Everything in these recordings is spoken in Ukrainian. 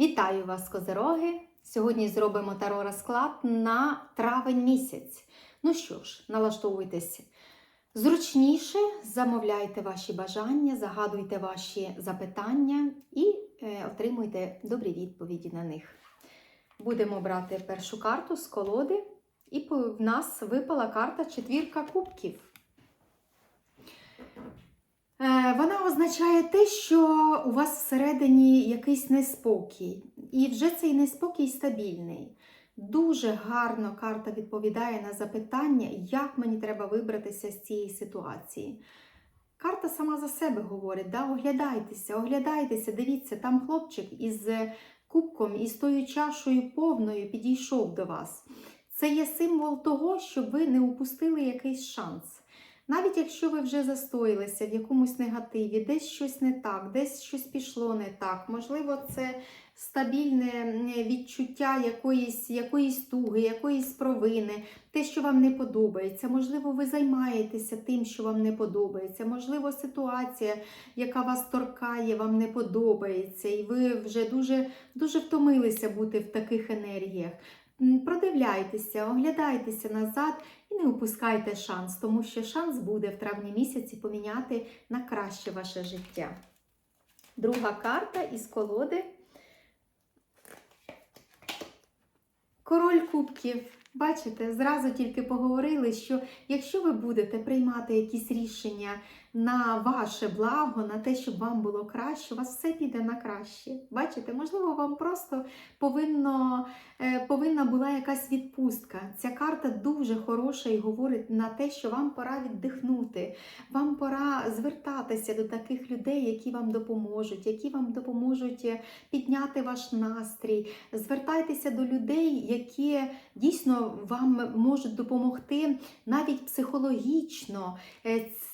Вітаю вас, козероги! Сьогодні зробимо таро розклад на травень місяць. Ну що ж, налаштовуйтесь зручніше, замовляйте ваші бажання, загадуйте ваші запитання і е, отримуйте добрі відповіді на них. Будемо брати першу карту з колоди, і в нас випала карта четвірка кубків. Е, Вона означає те, що у вас всередині якийсь неспокій, і вже цей неспокій стабільний. Дуже гарно карта відповідає на запитання, як мені треба вибратися з цієї ситуації. Карта сама за себе говорить: да? оглядайтеся, оглядайтеся, дивіться, там хлопчик із кубком, із тою чашою повною підійшов до вас. Це є символ того, щоб ви не упустили якийсь шанс. Навіть якщо ви вже застоїлися в якомусь негативі, десь щось не так, десь щось пішло не так, можливо, це стабільне відчуття якоїсь, якоїсь туги, якоїсь провини, те, що вам не подобається. Можливо, ви займаєтеся тим, що вам не подобається. Можливо, ситуація, яка вас торкає, вам не подобається, і ви вже дуже, дуже втомилися бути в таких енергіях. Продивляйтеся, оглядайтеся назад і не упускайте шанс, тому що шанс буде в травні місяці поміняти на краще ваше життя. Друга карта із колоди. Король кубків. Бачите, зразу тільки поговорили, що якщо ви будете приймати якісь рішення на ваше благо, на те, щоб вам було краще, у вас все піде на краще. Бачите, можливо, вам просто повинно, е, повинна була якась відпустка. Ця карта дуже хороша і говорить на те, що вам пора віддихнути, вам пора звертатися до таких людей, які вам допоможуть, які вам допоможуть е, підняти ваш настрій. Звертайтеся до людей, які дійсно вам можуть допомогти навіть психологічно.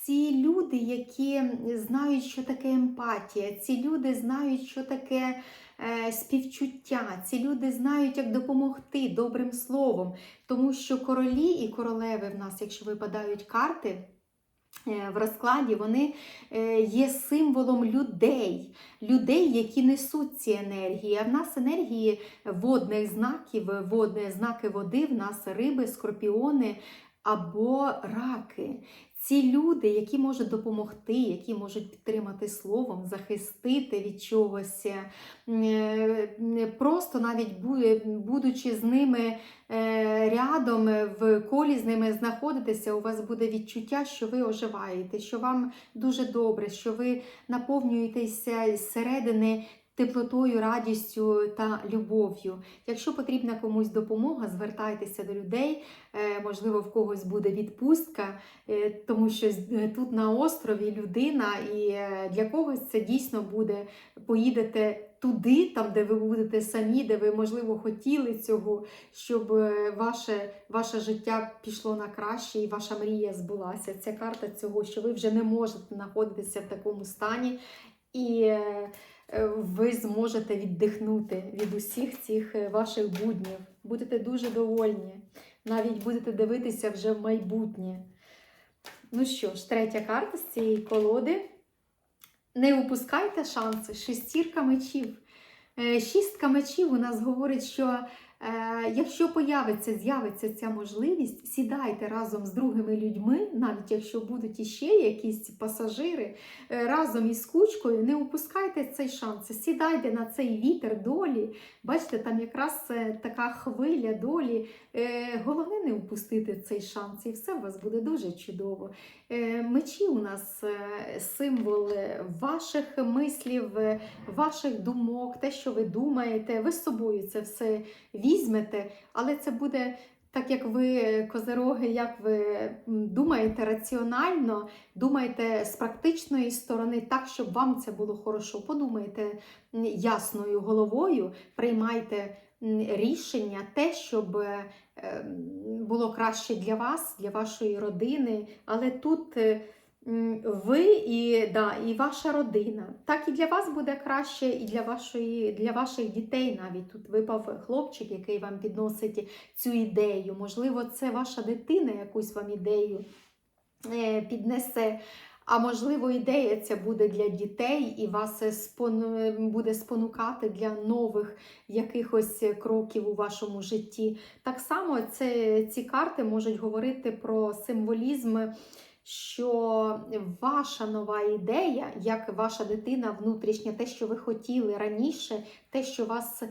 Ці люди, які знають, що таке емпатія, ці люди знають, що таке е, співчуття, ці люди знають, як допомогти добрим словом. Тому що королі і королеви в нас, якщо випадають карти, е, в розкладі вони е, є символом людей, людей, які несуть ці енергії. А в нас енергії водних знаків, водні знаки води, в нас риби, скорпіони або раки. Ці люди, які можуть допомогти, які можуть підтримати словом, захистити від чогось, е, е, просто навіть будучи з ними е, рядом, в колі з ними знаходитися, у вас буде відчуття, що ви оживаєте, що вам дуже добре, що ви наповнюєтеся зсередини теплотою, радістю та любов'ю. Якщо потрібна комусь допомога, звертайтеся до людей. Е, Можливо, в когось буде відпустка, е, тому що е, тут на острові людина, і для когось це дійсно буде поїдете туди, там, де ви будете самі, де ви, можливо, хотіли цього, щоб ваше, ваше життя пішло на краще і ваша мрія збулася. Ця карта цього, що ви вже не можете знаходитися в такому стані. І ви зможете віддихнути від усіх цих е, ваших буднів. Будете дуже довольні. Навіть будете дивитися вже в майбутнє. Ну що ж, третя карта з цієї колоди. Не упускайте шанси. Шестірка мечів. Е, Шістка мечів у нас говорить, що е, якщо появиться, з'явиться ця можливість, сідайте разом з другими людьми, навіть якщо будуть іще якісь пасажири, е, разом із кучкою, не упускайте цей шанс. Сідайте на цей вітер долі. Бачите, там якраз е, така хвиля долі. Е, Головне не упустити цей шанс, і все у вас буде дуже чудово. Е, Мечі у нас е, символ е, ваших мислів, е, ваших думок, те, що ви думаєте, ви з собою це все візьмете, але це буде. Так як ви, козероги, як ви думаєте раціонально, думаєте з практичної сторони, так, щоб вам це було хорошо. Подумайте ясною головою, приймайте рішення, те, щоб е, було краще для вас, для вашої родини. Але тут е, ви і, да, і ваша родина. Так і для вас буде краще, і для, вашої, для ваших дітей навіть. Тут випав хлопчик, який вам підносить цю ідею. Можливо, це ваша дитина якусь вам ідею е, піднесе. А можливо, ідея ця буде для дітей і вас буде спонукати для нових якихось кроків у вашому житті. Так само це, ці карти можуть говорити про символізм, що ваша нова ідея, як ваша дитина внутрішня, те, що ви хотіли раніше, те, що вас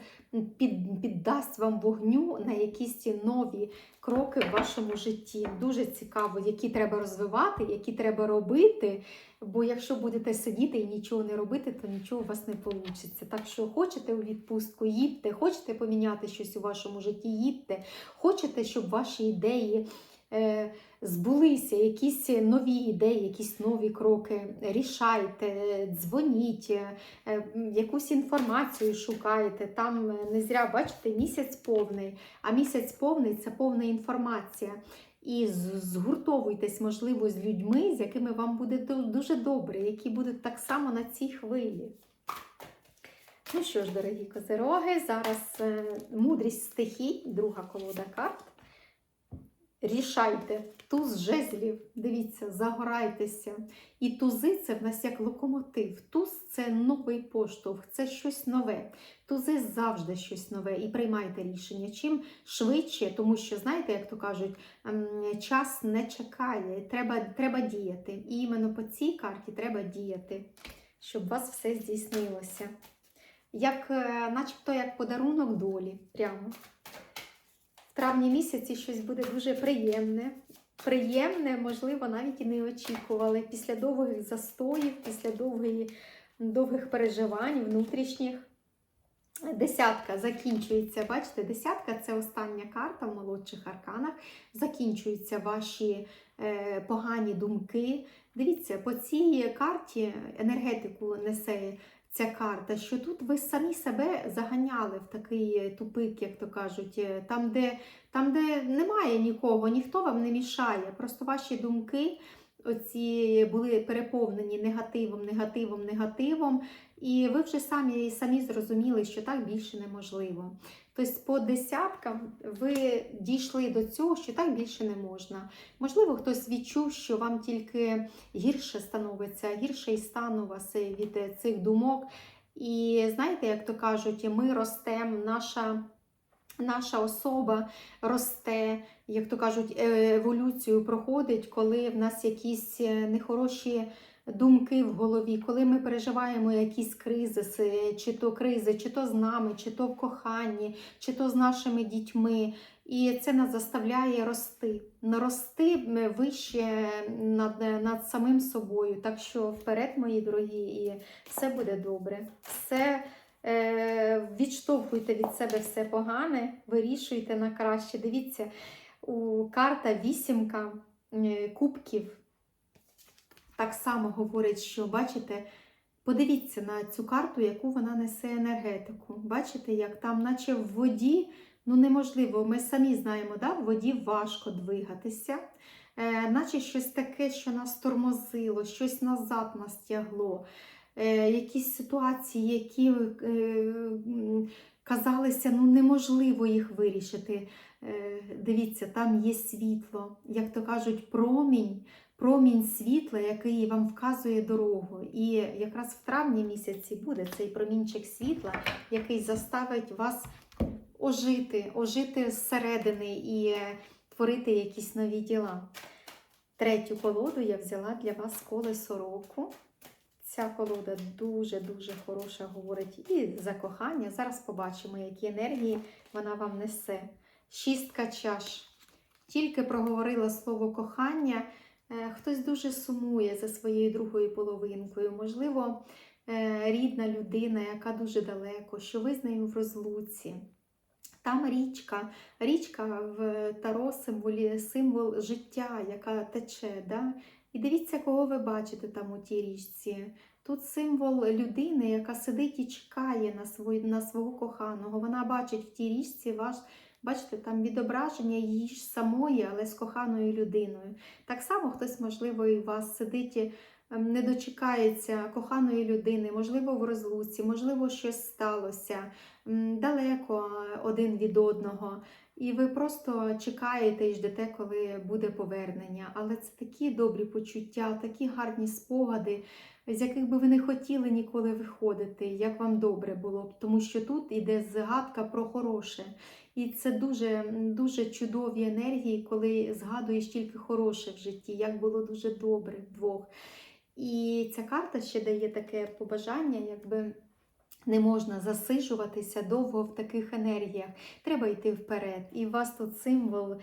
під, піддасть вам вогню на якісь нові кроки в вашому житті. Дуже цікаво, які треба розвивати, які треба робити. Бо якщо будете сидіти і нічого не робити, то нічого у вас не вийде. Так що хочете у відпустку, їдьте, хочете поміняти щось у вашому житті, їдьте, хочете, щоб ваші ідеї. Е, збулися якісь нові ідеї, якісь нові кроки. Рішайте, дзвоніть, е, якусь інформацію шукайте. Там е, не зря бачите місяць повний, а місяць повний це повна інформація. І згуртовуйтесь, можливо, з людьми, з якими вам буде дуже добре, які будуть так само на цій хвилі. Ну що ж, дорогі козероги, зараз мудрість стихій, друга колода карт. Рішайте, туз жезлів, дивіться, загорайтеся. І тузи це в нас як локомотив. Туз це новий поштовх, це щось нове. Тузи завжди щось нове. І приймайте рішення. Чим швидше, тому що, знаєте, як то кажуть, ем, час не чекає, треба, треба діяти. І іменно по цій карті треба діяти, щоб у вас все здійснилося. Як, е, начебто як подарунок долі. Прямо. Травні місяці щось буде дуже приємне. Приємне, можливо, навіть і не очікували. Після довгих застоїв, після довгої, довгих переживань внутрішніх. Десятка закінчується. Бачите, десятка це остання карта в молодших арканах. Закінчуються ваші е, погані думки. Дивіться, по цій карті енергетику несе ця карта, що тут ви самі себе заганяли в такий тупик, як то кажуть, е, там, де, там, де немає нікого, ніхто вам не мішає. Просто ваші думки оці були переповнені негативом, негативом, негативом. І ви вже самі самі зрозуміли, що так більше неможливо. Тобто, по десяткам ви дійшли до цього, що так більше не можна. Можливо, хтось відчув, що вам тільки гірше становиться, гірший стан у вас від е, цих думок. І знаєте, як то кажуть, ми ростемо, наша. Наша особа росте, як то кажуть, еволюцію проходить, коли в нас якісь е, нехороші думки в голові, коли ми переживаємо якісь кризиси, чи то кризи, чи то з нами, чи то в коханні, чи то з нашими дітьми. І це нас заставляє рости, рости вище над, над самим собою. Так що вперед, мої дорогі, і все буде добре. Все е, відштовхуйте від себе все погане, вирішуйте на краще. Дивіться, карта вісімка е, кубків так само говорить, що бачите, подивіться на цю карту, яку вона несе енергетику. Бачите, як там, наче в воді, ну неможливо, ми самі знаємо, да? в воді важко двигатися. Е, наче щось таке, що нас тормозило, щось назад нас тягло. Е, якісь ситуації, які е, казалися, ну неможливо їх вирішити. Е, дивіться, там є світло, як то кажуть, промінь, промінь світла, який вам вказує дорогу. І якраз в травні місяці буде цей промінчик світла, який заставить вас ожити, ожити зсередини і творити якісь нові діла. Третю колоду я взяла для вас колесо року. Ця колода дуже-дуже хороша, говорить і за кохання. Зараз побачимо, які енергії вона вам несе. Шістка чаш. Тільки проговорила слово кохання. е, Хтось дуже сумує за своєю другою половинкою. Можливо, е, рідна людина, яка дуже далеко, що ви з нею в розлуці. Там річка, річка в Таро символі, символ життя, яка тече. Да? І дивіться, кого ви бачите там у тій річці. Тут символ людини, яка сидить і чекає на, свою, на свого коханого. Вона бачить в тій річці ваш, бачите, там відображення її ж самої, але з коханою людиною. Так само хтось, можливо, і у вас сидить ем, не дочекається коханої людини, можливо, в розлуці, можливо, щось сталося далеко один від одного. І ви просто чекаєте і ждете, коли буде повернення. Але це такі добрі почуття, такі гарні спогади, з яких би ви не хотіли ніколи виходити, як вам добре було б. Тому що тут іде згадка про хороше. І це дуже, дуже чудові енергії, коли згадуєш тільки хороше в житті, як було дуже добре вдвох. І ця карта ще дає таке побажання, якби не можна засижуватися довго в таких енергіях. Треба йти вперед. І у вас тут символ.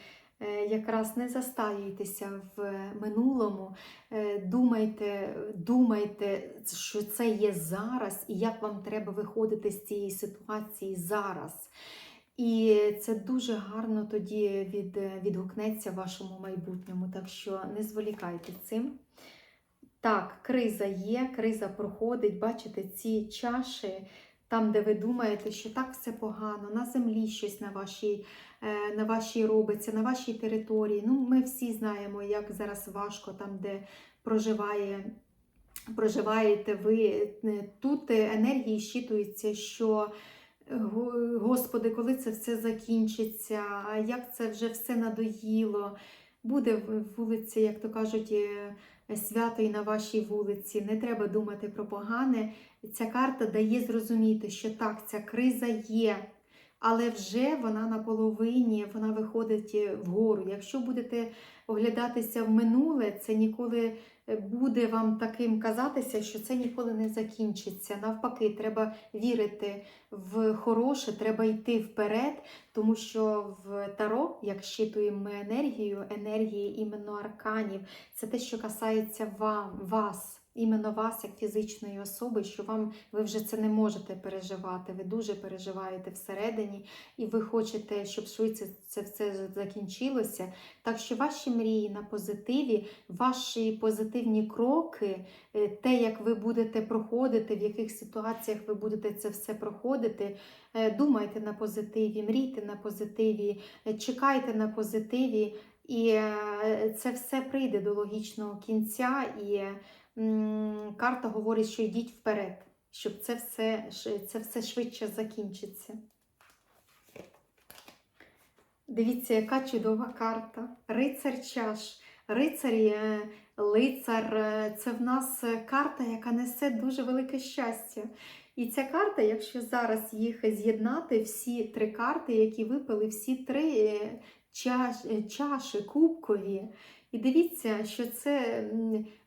Е, Якраз не застаюйтеся в минулому, Е, думайте, думайте, що це є зараз, і як вам треба виходити з цієї ситуації зараз. І це дуже гарно тоді від, відгукнеться вашому майбутньому. Так що не зволікайте цим. Так, криза є, криза проходить. Бачите, ці чаші, там, де ви думаєте, що так все погано, на землі щось на вашій, е, на вашій робиться, на вашій території. Ну, ми всі знаємо, як зараз важко там, де проживає. Проживаєте ви Е, тут енергії щитуються, що Господи, коли це все закінчиться, як це вже все надоїло. Буде в- вулиця, як то кажуть, е, свято і на вашій вулиці. Не треба думати про погане. Ця карта дає зрозуміти, що так, ця криза є, але вже вона на половині, вона виходить е, вгору. Якщо будете оглядатися в минуле, це ніколи буде вам таким казатися, що це ніколи не закінчиться. Навпаки, треба вірити в хороше, треба йти вперед, тому що в Таро, як щитуємо ми енергію, енергії іменно арканів, це те, що касається вам, вас. Іменно вас, як фізичної особи, що вам ви вже це не можете переживати. Ви дуже переживаєте всередині, і ви хочете, щоб швидше це все закінчилося. Так що ваші мрії на позитиві, ваші позитивні кроки, е, те, як ви будете проходити, в яких ситуаціях ви будете це все проходити, е, думайте на позитиві, мрійте на позитиві, е, чекайте на позитиві, і це все прийде до логічного кінця. І карта говорить, що йдіть вперед, щоб це все, це все швидше закінчиться. Дивіться, яка чудова карта. Рицар чаш. Рицар, є- лицар е, це в нас е, карта, яка несе дуже велике щастя. І ця карта, якщо зараз їх з'єднати, всі три карти, які випали, всі три е, чаш, е, чаші кубкові. І дивіться, що це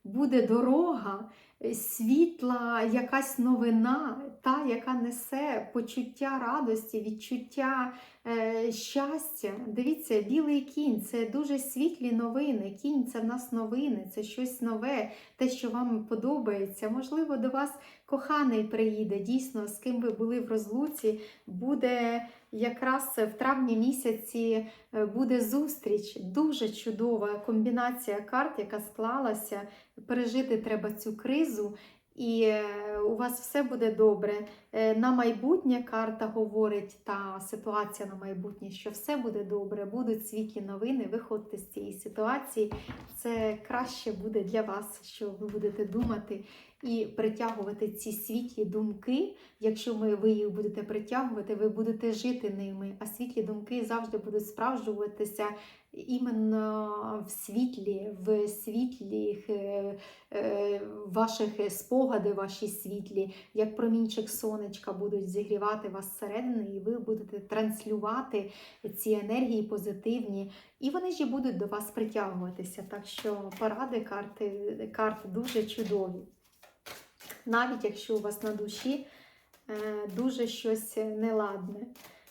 буде дорога, е, світла, якась новина, та, яка несе почуття радості, відчуття е, щастя. Дивіться, білий кінь це дуже світлі новини. Кінь це в нас новини, це щось нове, те, що вам подобається. Можливо, до вас коханий приїде, дійсно, з ким ви були в розлуці, буде якраз в травні місяці е, буде зустріч. Дуже чудова комбінація карт, яка склалася. Пережити треба цю кризу. І е, у вас все буде добре. Е, На майбутнє карта говорить та ситуація на майбутнє, що все буде добре, будуть світлі новини. Виходьте з цієї ситуації. Це краще буде для вас, що ви будете думати і притягувати ці світлі думки. Якщо ви їх будете притягувати, ви будете жити ними. А світлі думки завжди будуть справджуватися іменно в світлі, в світлі е, е, ваших спогади, ваші світлі, як промінчик сонечка будуть зігрівати вас зсередини, і ви будете транслювати ці енергії позитивні, і вони ж будуть до вас притягуватися. Так що поради карти, карт дуже чудові. Навіть якщо у вас на душі е, дуже щось неладне.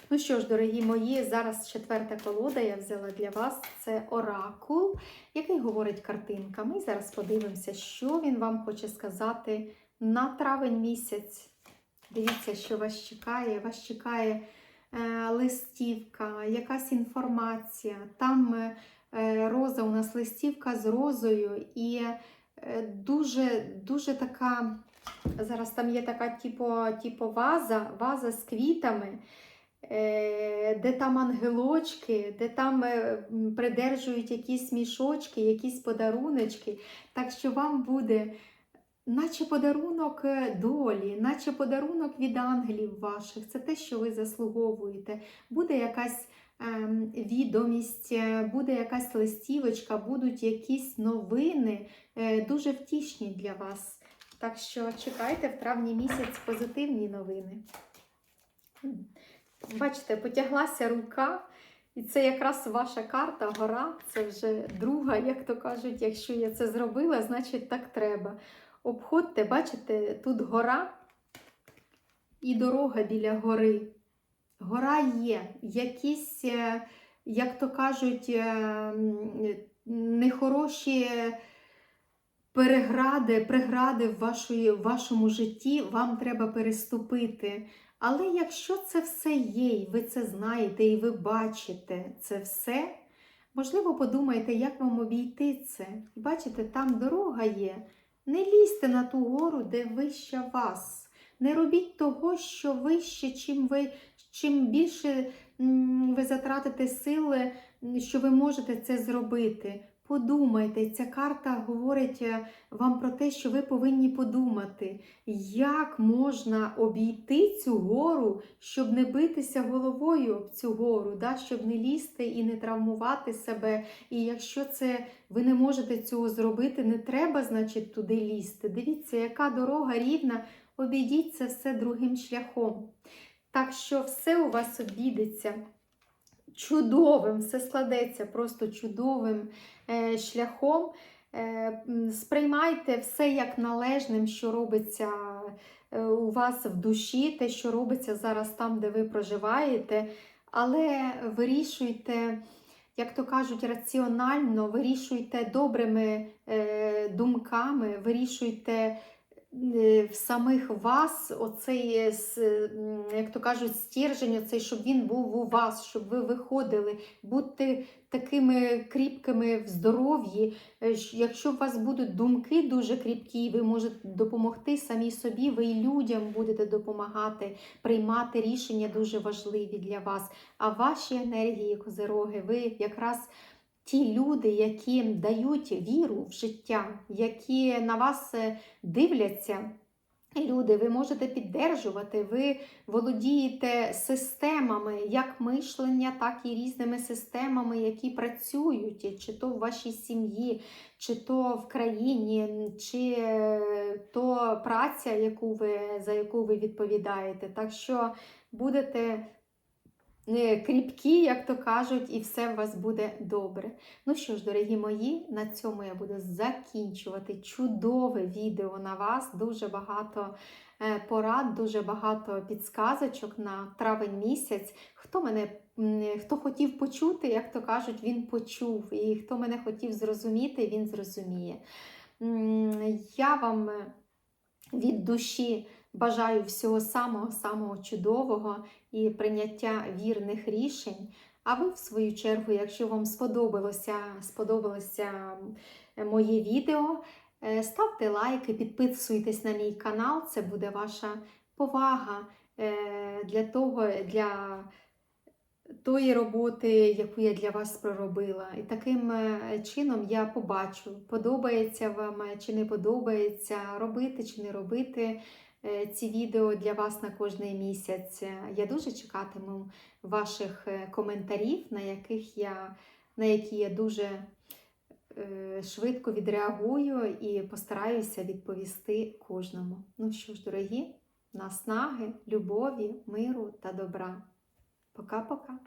Ну що ж, дорогі мої, зараз четверта колода я взяла для вас. Це оракул, який говорить картинками. І зараз подивимося, що він вам хоче сказати на травень місяць. Дивіться, що вас чекає. Вас чекає е, листівка, якась інформація. Там е, е, роза у нас листівка з розою і е, дуже, дуже така. Зараз там є така типу, типу ваза, ваза з квітами, е, де там ангелочки, де там е, придержують якісь мішочки, якісь подаруночки. Так що вам буде наче подарунок е, долі, наче подарунок від ангелів ваших. Це те, що ви заслуговуєте. Буде якась ем, відомість, е, буде якась листівочка, будуть якісь новини е, дуже втішні для вас. Так що чекайте в травні місяць позитивні новини. Бачите, потяглася рука, і це якраз ваша карта, гора. Це вже друга, як то кажуть, якщо я це зробила, значить так треба. Обходьте, бачите, тут гора і дорога біля гори. Гора є, якісь, е, як то кажуть, е, нехороші перегради, прегради в, вашої, в вашому житті вам треба переступити. Але якщо це все є, і ви це знаєте, і ви бачите це все, можливо, подумайте, як вам обійти це. Бачите, там дорога є. Не лізьте на ту гору, де вища вас. Не робіть того, що вище, чим ви, чим більше ви затратите сили, що ви можете це зробити. Подумайте, ця карта говорить е, вам про те, що ви повинні подумати, як можна обійти цю гору, щоб не битися головою об цю гору, да? щоб не лізти і не травмувати себе. І якщо це ви не можете цього зробити, не треба, значить, туди лізти. Дивіться, яка дорога рівна, обійдіть це все другим шляхом. Так що все у вас обійдеться чудовим, все складеться просто чудовим шляхом. Е, сприймайте все як належним, що робиться е, у вас в душі, те, що робиться зараз там, де ви проживаєте, але вирішуйте, як то кажуть, раціонально, вирішуйте добрими е, думками, вирішуйте е, в самих вас оцей, е, м, як то кажуть, стержень, оцей, щоб він був у вас, щоб ви виходили, будьте такими кріпкими в здоров'ї. Е, Якщо у вас будуть думки дуже кріпкі, ви можете допомогти самі собі, ви і людям будете допомагати, приймати рішення дуже важливі для вас. А ваші енергії, козероги, ви якраз ті люди, які дають віру в життя, які на вас е, дивляться. Люди, ви можете піддержувати, ви володієте системами, як мишлення, так і різними системами, які працюють, чи то в вашій сім'ї, чи то в країні, чи е, то праця, яку ви, за яку ви відповідаєте. Так що будете кріпкі, як то кажуть, і все у вас буде добре. Ну що ж, дорогі мої, на цьому я буду закінчувати чудове відео на вас. Дуже багато е, порад, дуже багато підсказочок на травень місяць. Хто мене хто хотів почути, як то кажуть, він почув. І хто мене хотів зрозуміти, він зрозуміє. Я вам е, від душі бажаю всього самого-самого чудового і прийняття вірних рішень. А ви, в свою чергу, якщо вам сподобалося, сподобалося моє відео, е, ставте лайки, підписуйтесь на мій канал, це буде ваша повага е, для того, для тої роботи, яку я для вас проробила. І таким е, чином я побачу, подобається вам чи не подобається, робити чи не робити ці відео для вас на кожний місяць. Е, Я дуже чекатиму ваших е, коментарів, на яких я, на які я дуже е, швидко відреагую і постараюся відповісти кожному. Ну що ж, дорогі, наснаги, любові, миру та добра. Пока-пока.